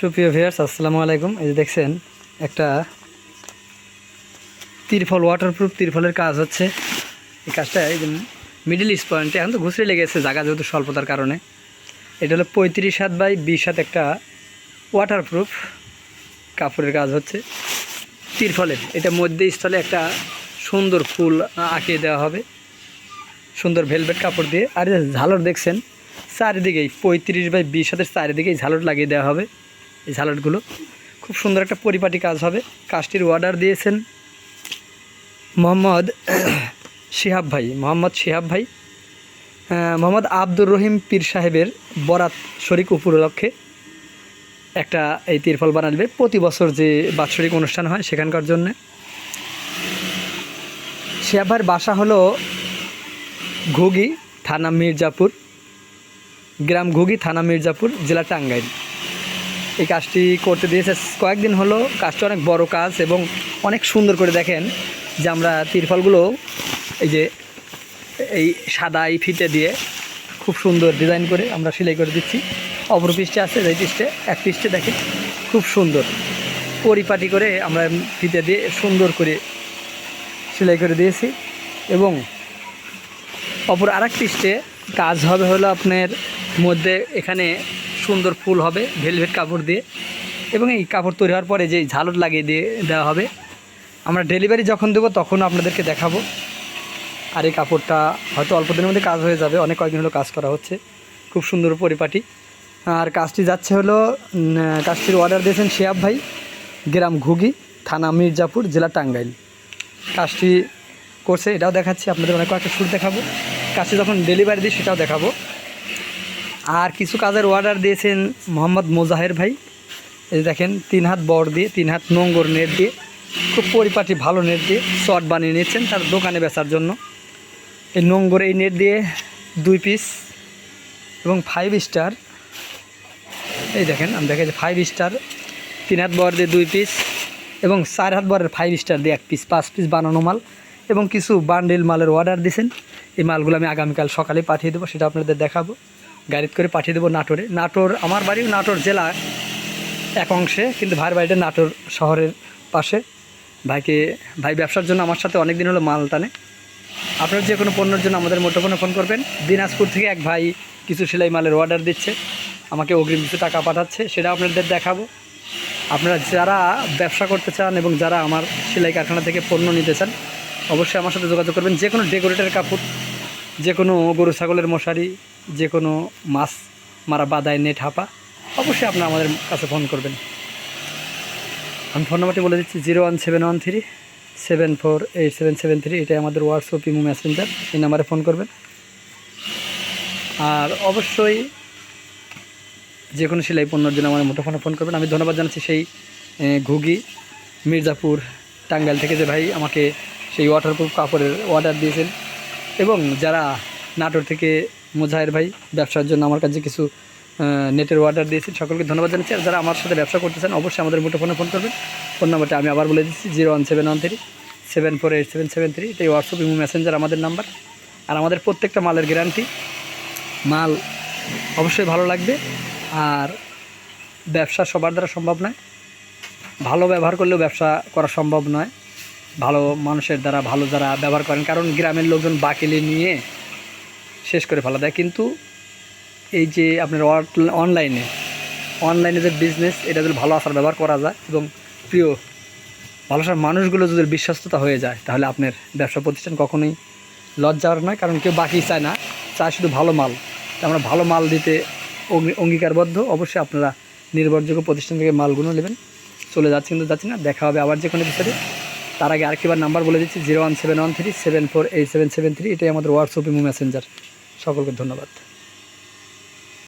সুপ্রিয় ভিউয়ার্স, আসসালামু আলাইকুম। এই যে দেখছেন, একটা তিরফল ওয়াটারপ্রুফ তিরফলের কাজ হচ্ছে। এই কাজটা এই যে মিডিল ইস্ট পয়েন্টে এখন তো ঘুষড়ে লেগেছে, জায়গা যেহেতু স্বল্পতার কারণে। এটা হলো পঁয়ত্রিশ হাত বাই বিশ হাত একটা ওয়াটারপ্রুফ কাপড়ের কাজ হচ্ছে তিরফলের। এটা মধ্যে স্থলে একটা সুন্দর ফুল আঁকিয়ে দেওয়া হবে। সুন্দর ভেলভেট কাপড় দিয়ে। আর ঝালর দেখছেন, চারিদিকেই পঁয়ত্রিশ বাই বিশ হাতের চারিদিকেই ঝালর লাগিয়ে দেওয়া হবে। এই ঝালটগুলো খুব সুন্দর একটা পরিপাটি কাজ হবে। কাজটির অর্ডার দিয়েছেন মোহাম্মদ শিহাব ভাই, মোহাম্মদ শিহাব ভাই। মোহাম্মদ আব্দুর রহিম পীর সাহেবের বরাত শরিক উপলক্ষে একটা এই তিরফল বানাবে। প্রতি বছর যে বাৎসরিক অনুষ্ঠান হয় সেখানকার জন্যে। শিহাব ভাইয়ের বাসা হলো ঘুগি থানা মির্জাপুর, গ্রাম ঘুগি থানা মির্জাপুর, জেলা টাঙ্গাইল। এই কাজটি করতে দিয়েছে। কয়েকদিন হলো কাজটা অনেক বড় কাজ এবং অনেক সুন্দর করে দেখেন যে আমরা তিরফলগুলো এই যে এই সাদা এই ফিতে দিয়ে খুব সুন্দর ডিজাইন করে আমরা সেলাই করে দিচ্ছি। অপর পৃষ্ঠে আছে, এই পৃষ্ঠে এক পৃষ্ঠে দেখেন, খুব সুন্দর। পরিপাটি করে আমরা ফিতে দিয়ে সুন্দর করে সেলাই করে দিয়েছি এবং অপর আর এক পৃষ্ঠে কাজ হবে হলো আপনার মধ্যে এখানে সুন্দর ফুল হবে, ভেলভেট কাপড় দিয়ে। এবং এই কাপড় তৈরি হওয়ার পরে যে ঝালট লাগিয়ে দিয়ে দেওয়া হবে, আমরা ডেলিভারি যখন দেবো তখন আপনাদেরকে দেখাবো। আর এই কাপড়টা হয়তো অল্প দিনের মধ্যে কাজ হয়ে যাবে, অনেক কয়েকদিন হলো কাজ করা হচ্ছে, খুব সুন্দর পরিপাটি। আর কাজটি যাচ্ছে হলো কাজটির অর্ডার দিয়েছেন শিয়াব ভাই, গ্রাম ঘুগি থানা মির্জাপুর, জেলা টাঙ্গাইল। কাজটি করছে, এটাও দেখাচ্ছি, আপনাদের অনেক কয়েকটা সুর দেখাবো। কাজটি যখন ডেলিভারি দিই, সেটাও দেখাবো। আর কিছু কাজের অর্ডার দিয়েছেন মোহাম্মদ মোজাহের ভাই। এই দেখেন, তিন হাত বড় দিয়ে, তিন হাত নোংর নেট দিয়ে, খুব পরিপাটি ভালো নেট দিয়ে শর্ট বানিয়ে নিচ্ছেন তার দোকানে বেচার জন্য। এই নোংর এই নেট দিয়ে দুই পিস এবং ফাইভ স্টার এই দেখেন, আমি দেখেছি ফাইভ স্টার তিন হাত বর দিয়ে দুই পিস এবং চার হাত বরের ফাইভ স্টার দিয়ে এক পিস পাঁচ পিস বানানো মাল এবং কিছু বান্ডেল মালের অর্ডার দিয়েছেন। এই মালগুলো আমি আগামীকাল সকালে পাঠিয়ে দেবো, সেটা আপনাদের দেখাবো। গাড়িতে করে পাঠিয়ে দেবো নাটোরে। নাটোর, আমার বাড়িও নাটোর জেলা এক অংশে, কিন্তু ভাইয়ের বাড়িটা নাটোর শহরের পাশে। ভাইকে, ভাই ব্যবসার জন্য আমার সাথে অনেক দিন হলো মাল টানে। আপনার যে কোনো পণ্যের জন্য আমাদের মুঠোফোনে ফোন করবেন। দিনাজপুর থেকে এক ভাই কিছু সেলাই মালের অর্ডার দিচ্ছে। আমাকে অগ্রিম কিছু টাকা পাঠাচ্ছে, সেটা আপনাদের দেখাবো। আপনারা যারা ব্যবসা করতে চান এবং যারা আমার সেলাই কারখানা থেকে পণ্য নিতে চান, অবশ্যই আমার সাথে যোগাযোগ করবেন। যে কোনো ডেকোরেটের কাপড়, যে কোনো গরু, ছাগলের মশারি যে কোনো মাছ মারা বাদায় নেট হাপা অবশ্যই আপনারা আমাদের কাছে ফোন করবেন। আমি ফোন নাম্বারটি বলে দিচ্ছি, zero one seven one three seven four eight seven seven three, এটাই আমাদের হোয়াটসঅ্যাপ, ইমো, মেসেঞ্জার, এই নাম্বারে ফোন করবেন। আর অবশ্যই যে কোনো সেলাই পণ্যের জন্য আমার মুঠোফোনে ফোন করবেন। আমি ধন্যবাদ জানাচ্ছি সেই ঘুগি মির্জাপুর, টাঙ্গাইল থেকে যে ভাই আমাকে সেই ওয়াটারপ্রুফ কাপড়ের অর্ডার দিয়েছেন। এবং যারা নাটোর থেকে মুজাহের ভাই ব্যবসার জন্য আমার কাছে কিছু নেটের অর্ডার দিয়েছেন। সকলকে ধন্যবাদ জানাচ্ছি। আর যারা আমার সাথে ব্যবসা করতে চান অবশ্যই আমাদের মুঠোফোনে ফোন করবেন। ফোন নাম্বারটা আমি আবার বলে দিচ্ছি, zero one seven one three, seven four eight seven seven three. এটাই হোয়াটসঅ্যাপ ইমো মেসেঞ্জার আমাদের নাম্বার। আর আমাদের প্রত্যেকটা মালের গ্যারান্টি মাল অবশ্যই ভালো লাগবে। আর ব্যবসা সবার দ্বারা সম্ভব নয়। ভালো ব্যবহার করলেও ব্যবসা করা সম্ভব নয়। ভালো মানুষের দ্বারা, ভালো যারা ব্যবহার করেন, কারণ গ্রামের লোকজন বাকিলে নিয়ে শেষ করে ফেলা দেয়। কিন্তু এই যে আপনার অনলাইনে অনলাইনে যে বিজনেস এটা যদি ভালো আসার ব্যবহার করা যায় এবং প্রিয় ভালোবাসার মানুষগুলো যদি বিশ্বস্ততা হয়ে যায়, তাহলে আপনার ব্যবসা প্রতিষ্ঠান কখনোই লজ্জার নয়, কারণ কেউ বাকি চায় না, চায় শুধু ভালো মাল। আমরা ভালো মাল দিতে অঙ্গী- অঙ্গীকারবদ্ধ, অবশ্যই আপনারা নির্ভরযোগ্য প্রতিষ্ঠান থেকে মালগুলো নেবেন। চলে যাচ্ছে কিন্তু যাচ্ছি না, দেখা হবে আবার যে কোনো বিষয়ে। তার আগে আর আরেকবার নাম্বার বলে দিচ্ছি zero one seven one three seven four eight seven seven three এটাই আমাদের হোয়াটসঅ্যাপ ইমো মেসেঞ্জার সকলকে ধন্যবাদ।